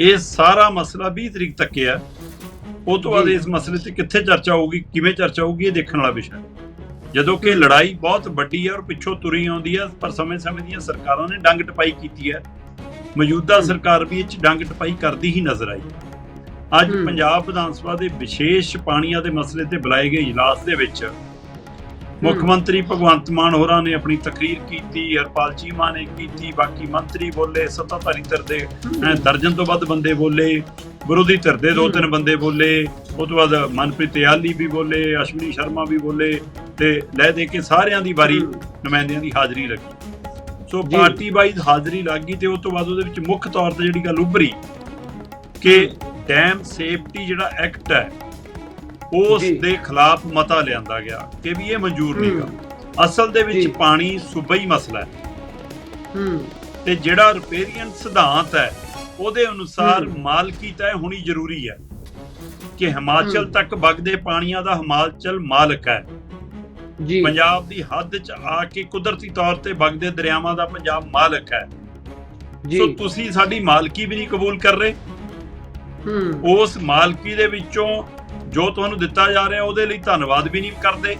ਇਹ ਸਾਰਾ ਮਸਲਾ 20 ਤਰੀਕ ਤੱਕ ਹੈ ਉਹ ਤੋਂ ਬਾਅਦ। ਇਸ ਮਸਲੇ ਤੇ ਕਿੱਥੇ ਚਰਚਾ ਹੋਊਗੀ ਕਿਵੇਂ ਚਰਚਾ ਹੋਊਗੀ ਇਹ ਦੇਖਣ ਵਾਲਾ ਵਿਸ਼ਾ ਜਦੋਂ ਕਿ ਲੜਾਈ ਬਹੁਤ ਵੱਡੀ ਹੈ ਔਰ ਪਿੱਛੋਂ ਤੁਰੀ ਆਉਂਦੀ ਹੈ ਪਰ ਸਮੇਂ-ਸਮੇਂ ਦੀਆਂ ਸਰਕਾਰਾਂ ਨੇ ਡੰਗ ਟਪਾਈ ਕੀਤੀ ਹੈ ਮੌਜੂਦਾ। ਸਰਕਾਰ ਵੀ ਇਹ 'ਚ ਡੰਗ ਟਪਾਈ ਕਰਦੀ ਹੀ ਨਜ਼ਰ ਆਈ ਅੱਜ। ਪੰਜਾਬ ਵਿਧਾਨ ਸਭਾ ਦੇ ਵਿਸ਼ੇਸ਼ ਪਾਣੀਆਂ ਦੇ ਮਸਲੇ ਤੇ ਬੁਲਾਏ ਗਏ ਇਜਲਾਸ ਦੇ ਵਿੱਚ ਮੁੱਖ। ਮੰਤਰੀ ਭਗਵੰਤ ਮਾਨ ਹੋਰਾਂ ਨੇ ਆਪਣੀ ਤਕਰੀਰ ਕੀਤੀ ਹਰਪਾਲ ਚੀਮਾ ਨੇ ਕੀਤੀ ਬਾਕੀ ਮੰਤਰੀ ਬੋਲੇ ਸੱਤਾਧਾਰੀ ਧਿਰ ਦੇ ਦਰਜਨ ਤੋਂ ਵੱਧ ਬੰਦੇ ਬੋਲੇ ਵਿਰੋਧੀ ਧਿਰ ਦੇ ਦੋ। ਤਿੰਨ ਬੰਦੇ ਬੋਲੇ ਉਸ ਤੋਂ ਬਾਅਦ ਮਨਪ੍ਰੀਤ ਯਾਲੀ ਵੀ ਬੋਲੇ ਅਸ਼ਵਨੀ ਸ਼ਰਮਾ ਵੀ ਬੋਲੇ ਤੇ ਲੈ ਦੇ ਕੇ ਸਾਰਿਆਂ ਦੀ ਵਾਰੀ। ਨੁਮਾਇੰਦਿਆਂ ਦੀ ਹਾਜ਼ਰੀ ਲੱਗੀ ਸੋ। ਪਾਰਟੀ ਵਾਈਜ਼ ਹਾਜ਼ਰੀ ਲੱਗੀ ਤੇ ਉਸ ਤੋਂ ਬਾਅਦ ਉਹਦੇ ਵਿੱਚ ਮੁੱਖ ਤੌਰ ਤੇ ਜਿਹੜੀ ਗੱਲ ਉੱਭਰੀ ਕਿ ਡੈਮ ਸੇਫਟੀ ਜਿਹੜਾ ਐਕਟ ਹੈ ਉਸ। ਦੇ ਖਿਲਾਫ ਮਤਾ ਲਿਆਂਦਾ ਗਿਆ ਕਿ ਵੀ ਇਹ ਮਨਜ਼ੂਰ ਨਹੀਂਗਾ ਅਸਲ ਦੇ ਵਿੱਚ। ਪਾਣੀ ਸੂਬਾਈ ਮਸਲਾ ਹੈ। ਹੂੰ। ਤੇ ਜਿਹੜਾ ਰਿਪੇਰੀਅਨ ਸਿਧਾਂਤ ਹੈ ਉਹਦੇ ਅਨੁਸਾਰ। ਮਾਲਕੀ ਤੈਅ ਹੋਣੀ ਜ਼ਰੂਰੀ ਹੈ ਕਿ ਹਿਮਾਚਲ ਹਮ। ਤੱਕ ਵਗਦੇ ਪਾਣੀਆਂ ਦਾ ਹਿਮਾਚਲ ਮਾਲਕ ਹੈ। ਜੀ। ਪੰਜਾਬ ਦੀ ਹੱਦ 'ਚ ਆ ਕੇ ਕੁਦਰਤੀ ਤੌਰ ਤੇ ਵਗਦੇ ਦਰਿਆਵਾਂ ਦਾ ਪੰਜਾਬ ਮਾਲਕ ਹੈ। ਜੀ। ਸੋ ਤੁਸੀਂ ਸਾਡੀ ਮਾਲਕੀ ਵੀ ਨਹੀਂ ਕਬੂਲ ਕਰ ਰਹੇ। ਉਸ ਮਾਲਕੀ ਦੇ ਵਿੱਚੋਂ ਜੋ ਤੁਹਾਨੂੰ ਦਿੱਤਾ ਜਾ ਰਿਹਾ, ਉਹਦੇ ਲਈ ਧੰਨਵਾਦ ਵੀ ਨਹੀਂ ਕਰਦੇ।